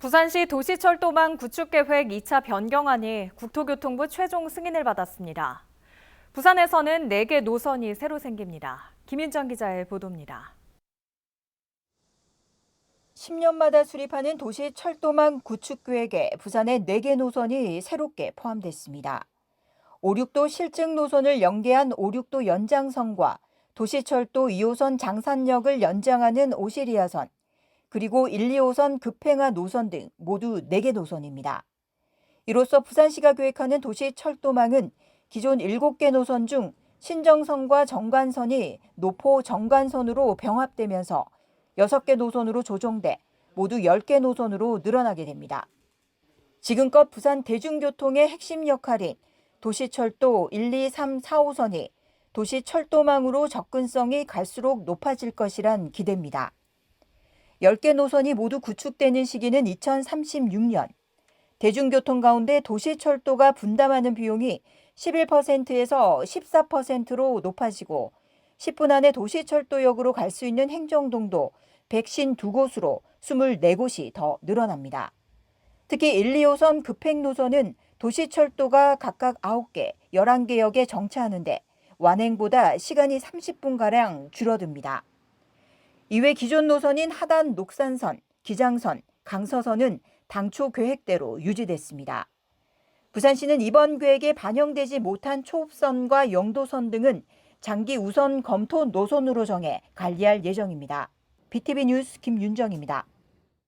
부산시 도시철도망 구축계획 2차 변경안이 국토교통부 최종 승인을 받았습니다. 부산에서는 4개 노선이 새로 생깁니다. 김윤정 기자의 보도입니다. 10년마다 수립하는 도시 철도망 구축 계획에 부산의 4개 노선이 새롭게 포함됐습니다. 5륙도 실증 노선을 연계한 5륙도 연장선과 도시철도 2호선 장산역을 연장하는 오시리아선, 그리고 1, 2호선 급행하 노선 등 모두 4개 노선입니다. 이로써 부산시가 계획하는 도시 철도망은 기존 7개 노선 중 신정선과 정관선이 노포 정관선으로 병합되면서 6개 노선으로 조정돼 모두 10개 노선으로 늘어나게 됩니다. 지금껏 부산 대중교통의 핵심 역할인 도시철도 1, 2, 3, 4호선이 도시철도망으로 접근성이 갈수록 높아질 것이란 기대입니다. 10개 노선이 모두 구축되는 시기는 2036년. 대중교통 가운데 도시철도가 분담하는 비용이 11%에서 14%로 높아지고 10분 안에 도시철도역으로 갈 수 있는 행정동도 152곳으로 24곳이 더 늘어납니다. 특히 1, 2호선 급행 노선은 도시철도가 각각 9개, 11개 역에 정차하는데 완행보다 시간이 30분가량 줄어듭니다. 이외 기존 노선인 하단 녹산선, 기장선, 강서선은 당초 계획대로 유지됐습니다. 부산시는 이번 계획에 반영되지 못한 초읍선과 영도선 등은 장기 우선 검토 노선으로 정해 관리할 예정입니다. BTV 뉴스 김윤정입니다.